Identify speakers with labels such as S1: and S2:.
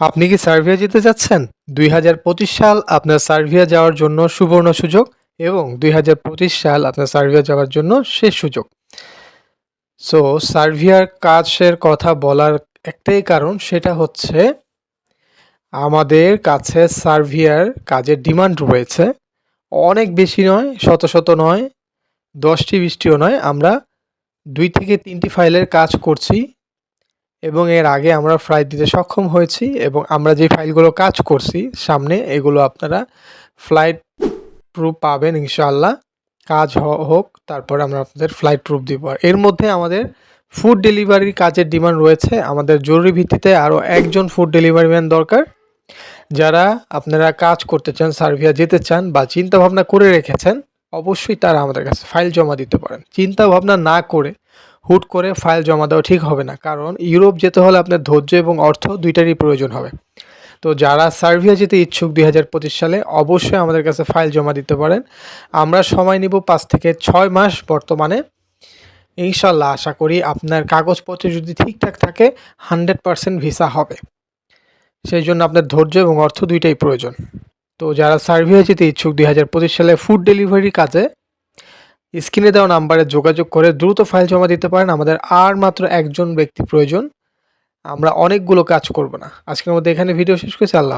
S1: আপনি কি সার্ভিয়া যেতে চাচ্ছেন দুই হাজার পঁচিশ সাল আপনার সার্ভিয়া যাওয়ার জন্য সুবর্ণ সুযোগ এবং দুই হাজার পঁচিশ সাল আপনার সার্বিয়া যাওয়ার জন্য শেষ সুযোগ। সো সার্ভিয়ার কাজের কথা বলার একটাই কারণ সেটা হচ্ছে আমাদের কাছে সার্ভিয়ার কাজের ডিমান্ড রয়েছে। অনেক বেশি নয়, শত শত নয়, দশটি বিশটিও নয়। আমরা দুই থেকে তিনটি ফাইলের কাজ করছি। এবং এর আগে আমরা ফ্লাইট দিতে সক্ষম হয়েছি এবং আমরা যে ফাইলগুলো কাজ করছি, সামনে এগুলো আপনারা ফ্লাইট প্রুফ পাবেন ইনশাআল্লাহ। কাজ হোক, তারপরে আমরা আপনাদের ফ্লাইট প্রুফ দিব। এর মধ্যে আমাদের ফুড ডেলিভারির কাজের ডিমান্ড রয়েছে। আমাদের জরুরি ভিত্তিতে আরও একজন ফুড ডেলিভারি ম্যান দরকার। যারা আপনারা কাজ করতে চান সার্ভিয়া যেতে চান বা চিন্তাভাবনা করে রেখেছেন, অবশ্যই তারা আমাদের কাছে ফাইল জমা দিতে পারেন। চিন্তা ভাবনা না করে হুট করে ফাইল জমা দেওয়া ঠিক হবে না, কারণ ইউরোপ যেতে হলে আপনার ধৈর্য এবং অর্থ দুইটারই প্রয়োজন হবে। তো যারা সার্ভিয়া যেতে ইচ্ছুক দুই সালে, অবশ্যই আমাদের কাছে ফাইল জমা দিতে পারেন। আমরা সময় নিব পাঁচ থেকে ছয় মাস বর্তমানে। ইনশাল্লাহ আশা করি আপনার কাগজপত্র যদি ঠিকঠাক থাকে, হান্ড্রেড পারসেন্ট ভিসা হবে। সেই জন্য আপনার ধৈর্য এবং অর্থ দুইটাই প্রয়োজন। তো যারা সার্ভিয়া যেতে ইচ্ছুক দুই সালে, ফুড ডেলিভারি কাজে স্ক্রিনে দেওয়া নাম্বারে যোগাযোগ করে দ্রুত ফাইল জমা দিতে পারেন। আমাদের আর মাত্র একজন ব্যক্তি প্রয়োজন। আমরা অনেকগুলো কাজ করব না। আজকের মধ্যে এখানে ভিডিও শেষ করছি। আল্লাহ